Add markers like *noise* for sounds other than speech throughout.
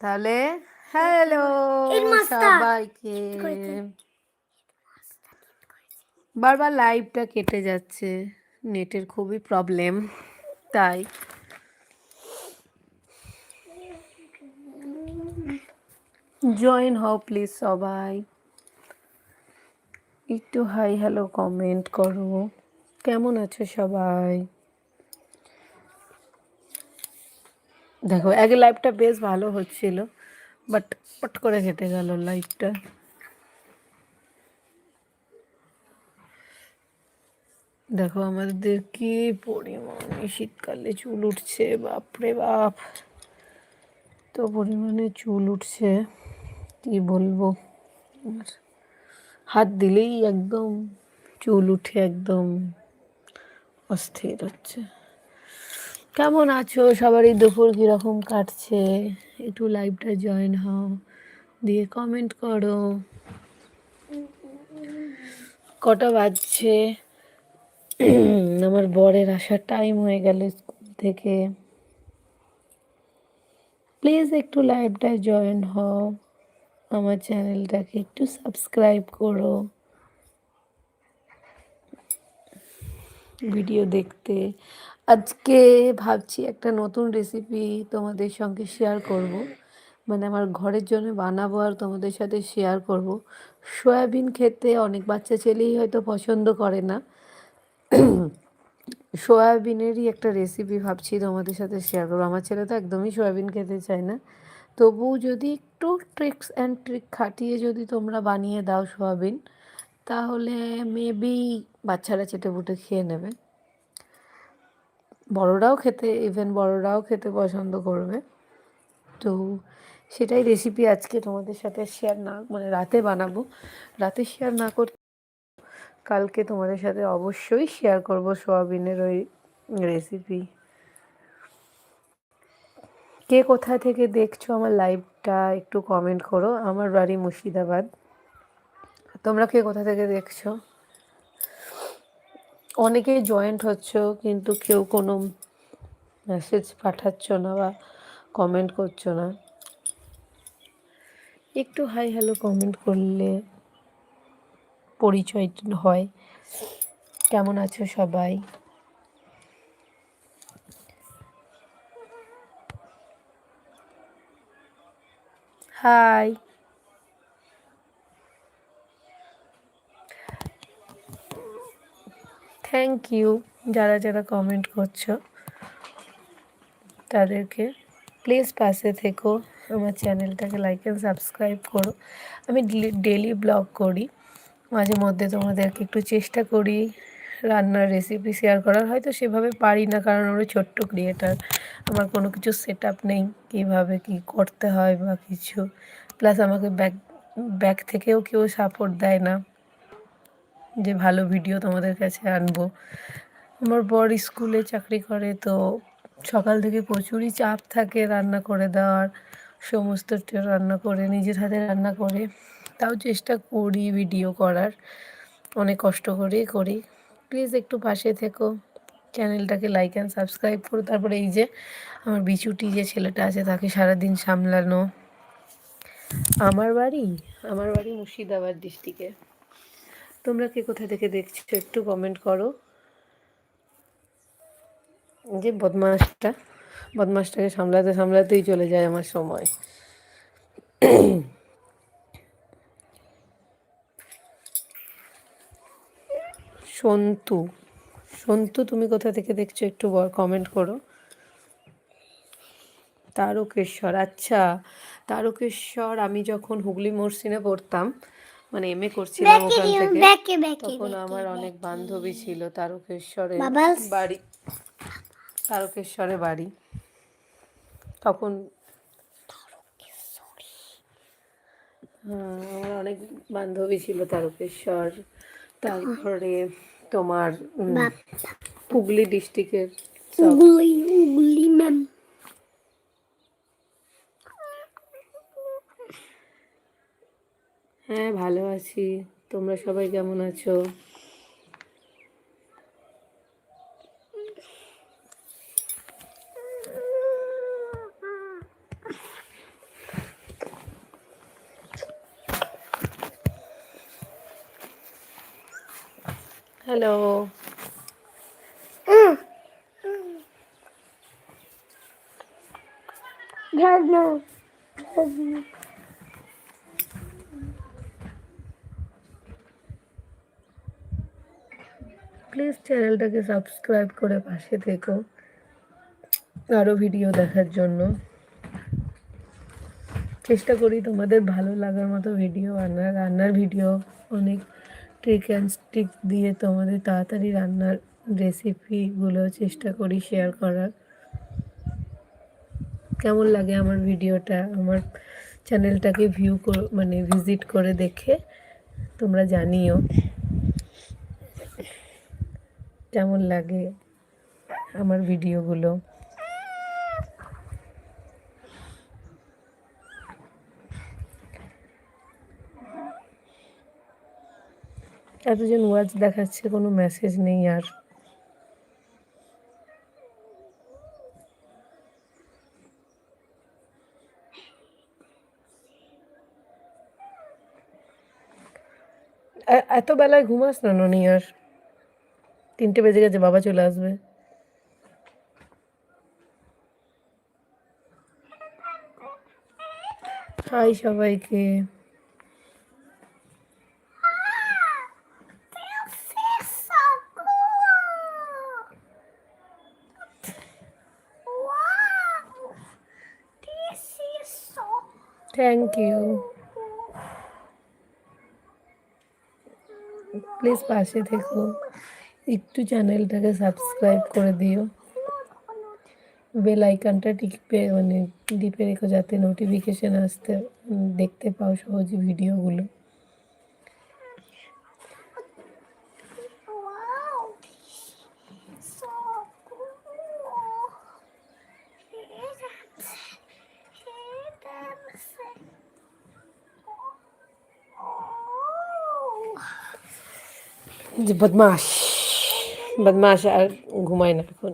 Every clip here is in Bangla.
তাহলে হ্যালো সবাইকে। বারবার লাইভটা কেটে যাচ্ছে নেটের খুবই প্রবলেম তাই। জয়েন হও প্লিজ সবাই। একটু হাই হ্যালো কমেন্ট করো। কেমন আছো সবাই? দেখো, আগে লাইভটা বেশ ভালো হচ্ছিল বাট পট করে কেটে গেল লাইভটা দেখো, আমাদের কি পরিমাণে শীতকালে চুল উঠছে, বাপরে বাপ। তো পরিমাণে চুল উঠছে, কি বলব? হাত দিলেই একদম চুল উঠে একদম অস্থির হচ্ছে। কেমন আছো? সবারই দুপুর কীরকম কাটছে? একটু লাইভটা জয়েন হও, দিয়ে কমেন্ট করো। কটা বাজছে? আমার বরের আসার টাইম হয়ে গেল স্কুল থেকে। প্লিজ একটু লাইভটা জয়েন হও। আমার চ্যানেলটাকে একটু সাবস্ক্রাইব করো। ভিডিও দেখতে। আজকে ভাবছি একটা নতুন রেসিপি তোমাদের সঙ্গে শেয়ার করব। মানে আমার ঘরের জন্য বানাবো আর তোমাদের সাথে শেয়ার করব। সয়াবিন খেতে অনেক বাচ্চা ছেলেই হয়তো পছন্দ করে না। *clears throat* সয়াবিনেরই একটা রেসিপি ভাবছি তোমাদের সাথে শেয়ার করব। আমার ছেলে তো একদমই সয়াবিন খেতে চায় না। তবু যদি একটু ট্রিক্স অ্যান্ড ট্রিক খাটিয়ে যদি তোমরা বানিয়ে দাও সয়াবিন, তাহলে মেবি বাচ্চারা চেটে বুটে খেয়ে নেবে। বড়রাও খেতে ইভেন বড়রাও খেতে পছন্দ করবে। তো সেটাই রেসিপি আজকে তোমাদের সাথে শেয়ার না মানে রাতে বানাবো। রাতে শেয়ার না করতে কালকে তোমাদের সাথে অবশ্যই শেয়ার করব সোয়াবিনের ওই রেসিপি কে কোথা থেকে দেখছ আমার লাইভটা একটু কমেন্ট করো। আমার বাড়ি মুর্শিদাবাদ। তোমরা কে কোথা থেকে দেখছ? অনেকেই জয়েন্ট হচ্ছ, কিন্তু কেউ কোনো মেসেজ পাঠাচ্ছ না বা কমেন্ট করছ না। একটু হাই হ্যালো কমেন্ট করলে পরিচয় হয়। কেমন আছো সবাই? হাই থ্যাংক ইউ যারা যারা কমেন্ট করছ, তাদেরকে প্লিজ পাশে থেকো, আমার চ্যানেলটাকে লাইক অ্যান্ড সাবস্ক্রাইব করো। আমি ডেলি ব্লগ করি, মাঝে মধ্যে তোমাদেরকে একটু চেষ্টা করি রান্নার রেসিপি শেয়ার করার। হয়তো সেভাবে পারি না, কারণ আমরা ছোট্ট ক্রিয়েটার আমার কোনো কিছু সেট আপ নেই, কীভাবে কী করতে হয় বা কিছু। প্লাস আমাকে ব্যাক ব্যাক থেকেও কেউ সাপোর্ট দেয় না। যে ভালো ভিডিও তোমাদের কাছে আনব। আমার বর স্কুলে চাকরি করে, তো সকাল থেকে প্রচুরই চাপ থাকে রান্না করে দেওয়ার। সমস্ত রান্না করে, নিজের হাতে রান্না করে। তাও চেষ্টা করি ভিডিও করার। অনেক কষ্ট করেই করি। প্লিজ একটু পাশে থেকো। চ্যানেলটাকে লাইক অ্যান্ড সাবস্ক্রাইব করো। তারপরে এই যে আমার বিচুটি যে ছেলেটা আছে, তাকে সারাদিন সামলানো। আমার বাড়ি? আমার বাড়ি মুর্শিদাবাদ ডিস্ট্রিক্টে তোমরা কে কোথা থেকে দেখছ একটু কমেন্ট করো। যে বদমাসটা বদমাসটাকে সামলাতে সামলাতেই চলে যায় আমার সময়। সন্তু সন্তু তুমি কোথা থেকে দেখছ একটু কমেন্ট করো। তারকেশ্বর আচ্ছা তারকেশ্বর আমি যখন হুগলি মরসিনে পড়তাম মানে এম এ করছিলাম ওখান থেকে। তখন আমার অনেক বান্ধবী ছিল তারকেশ্বরে বাড়ি। তারকেশ্বরে বাড়ি। তখন হ্যাঁ, আমার অনেক বান্ধবী ছিল তারকেশ্বর। তারপরে তোমার হুগলি ডিস্ট্রিক্টের সব উগলি উগলি ম্যাম হ্যাঁ ভালো আছি। তোমরা সবাই কেমন আছো? হ্যালো। ঝর্ণা ঝর্ণা প্লিজ চ্যানেলটাকে সাবস্ক্রাইব করে পাশে থেকো। আরও ভিডিও দেখার জন্য। চেষ্টা করি তোমাদের ভালো লাগার মতো ভিডিও আনার। রান্নার ভিডিও অনেক ট্রিক অ্যান্ড স্টিক দিয়ে তোমাদের তাড়াতাড়ি রান্নার রেসিপিগুলো চেষ্টা করি শেয়ার করার। কেমন লাগে আমার ভিডিওটা আমার চ্যানেলটাকে ভিউ মানে ভিজিট করে দেখে তোমরা জানিও। কেমন লাগে আমার ভিডিওগুলো? এতজন ওয়াচ দেখাচ্ছে, কোনো মেসেজ নেই আর। এত বেলায় ঘুমাস না ননি আর তিনটে বেজে গেছে বাবা চলে আসবে হাই সবাইকে This is so cool. Wow. This is so thank you please পাশে থেকো একটু চ্যানেলটাকে সাবস্ক্রাইব করে দিও বেল আইকনটা টিপে মানে টিপে রেখো যাতে নোটিফিকেশন আসতে উম, দেখতে পাও সহজে ভিডিওগুলো Wow. So cool. Oh. যে বদমাস বদমাস আর ঘুমায় না এখন।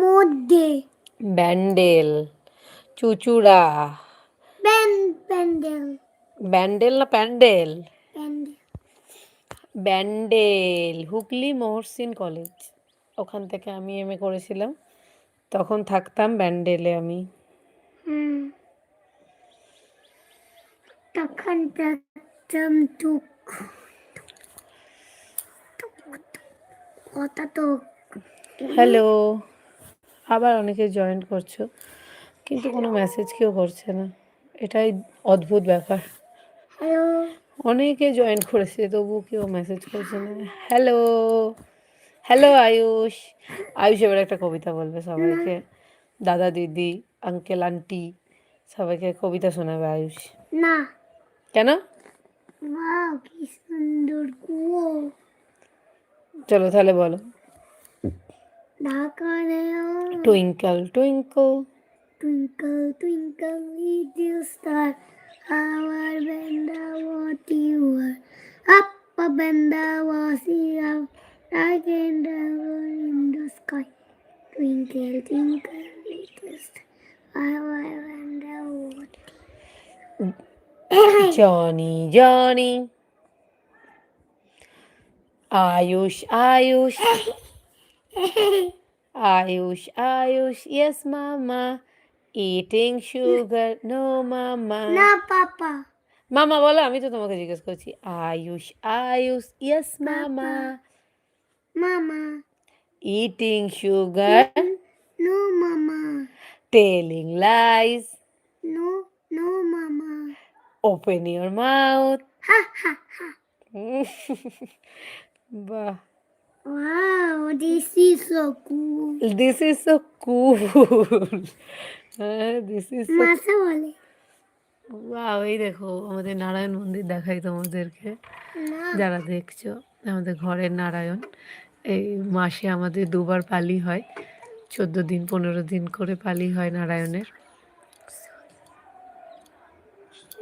মধ্যে ব্যান্ডেল চুচুড়া। ব্যান প্যান্ডেল। ব্যান্ডেল না প্যান্ডেল? ব্যান্ডেল হুগলি মহর্ষিন কলেজ। ওখান থেকে আমি এম এ করেছিলাম। তখন থাকতাম ব্যান্ডেলে আমি। তখন দেখতাম টুক। কথা তো হ্যালো আবার অনেকে জয়েন করছ কিন্তু কোনো মেসেজ কেউ করছে না। এটাই অদ্ভুত ব্যাপার। হ্যালো অনেকে জয়েন করেছে তবু কেউ মেসেজ করছে না। Hello hello Ayush. আয়ুষ এবার একটা কবিতা বলবে সবাইকে। দাদা দিদি আঙ্কেল আন্টি সবাইকে কবিতা শোনাবে আয়ুষ। না। কেন? কি সুন্দর কুয়ো। চলো তাহলে বলো ঢাকা দেও twinkle twinkle Twinkle, twinkle, little star, how I wonder what you are. Up above the was up, like in the in the sky. Twinkle, twinkle, little star, how I wonder what. Ayush Ayush Ayush Ayush yes mama eating sugar no mama না পাপা মামা বলো আমি তো তোমাকে জিজ্ঞেস করছি। Ayush Ayush yes mama mama eating sugar no mama telling lies no no mama open your mouth বাহ। Wow, this is so cool. This is so cool this is so মাসা বলে। ওয়াও এই দেখো আমাদের নারায়ণ মন্দির দেখাই তোমাদেরকে। যারা দেখছ আমাদের ঘরের নারায়ণ এই মাসে আমাদের দুবার পালি হয়। চোদ্দ দিন পনেরো দিন করে পালি হয় নারায়ণের।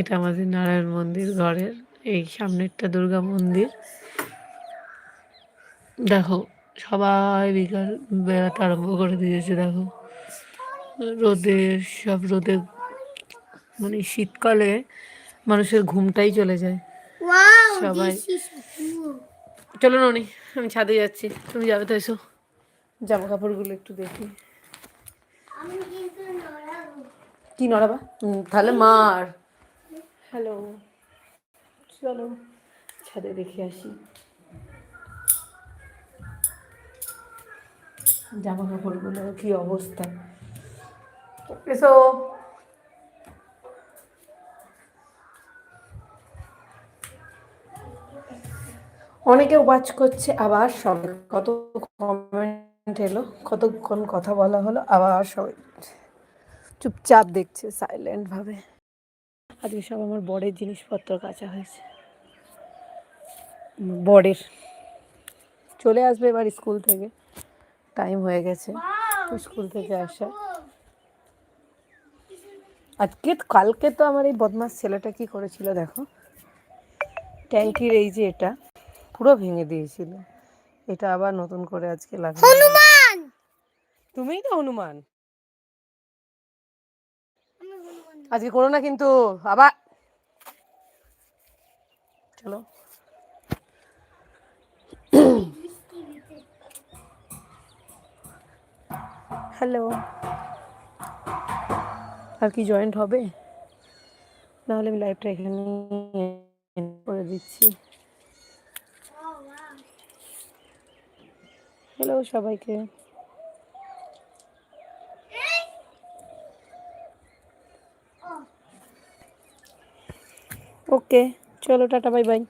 এটা আমাদের নারায়ণ মন্দির ঘরের এই সামনেরটা দুর্গা মন্দির। দেখো সবাই বিকাল বেড়াতে আরম্ভ করে দিয়েছে দেখো। রোদে সব রোদে মানে শীতকালে মানুষের ঘুমটাই চলে যায়। সবাই-. চলো ননি আমি ছাদে যাচ্ছি তুমি যাবে তো এসো। জামা কাপড়গুলো একটু দেখি। কি নড়াবা? তাহলে মার। হ্যালো চলো ছাদে দেখে আসি। জামা কাপড়গুলো কি অবস্থা? এসো। অনেকে ওয়াচ করছে, আবার সবাই। কত কমেন্ট এলো, কতক্ষণ কথা বলা হলো, আবার সবাই চুপচাপ দেখছে সাইলেন্ট ভাবে। আজকে সব আমার বরের জিনিসপত্র কাচা হয়েছে। বরের। চলে আসবে এবার স্কুল থেকে। টাইম হয়ে গেছে। স্কুল থেকে আসা। আজকে কালকে তো আমার এই বদমাস ছেলেটা কি করেছিল দেখো? ট্যাঙ্কির এই যে এটা পুরো ভেঙে দিয়েছিল। এটা আবার নতুন করে আজকে লাগবে হনুমান! তুমিই তো হনুমান। হনুমান আজকে করো না কিন্তু আবার। চলো। হ্যালো। আর কি জয়েন্ট হবে? নাহলে আমি লাইভটা এখানে করে দিচ্ছি। হ্যালো সবাইকে। ওকে চলো, টাটা বাই বাই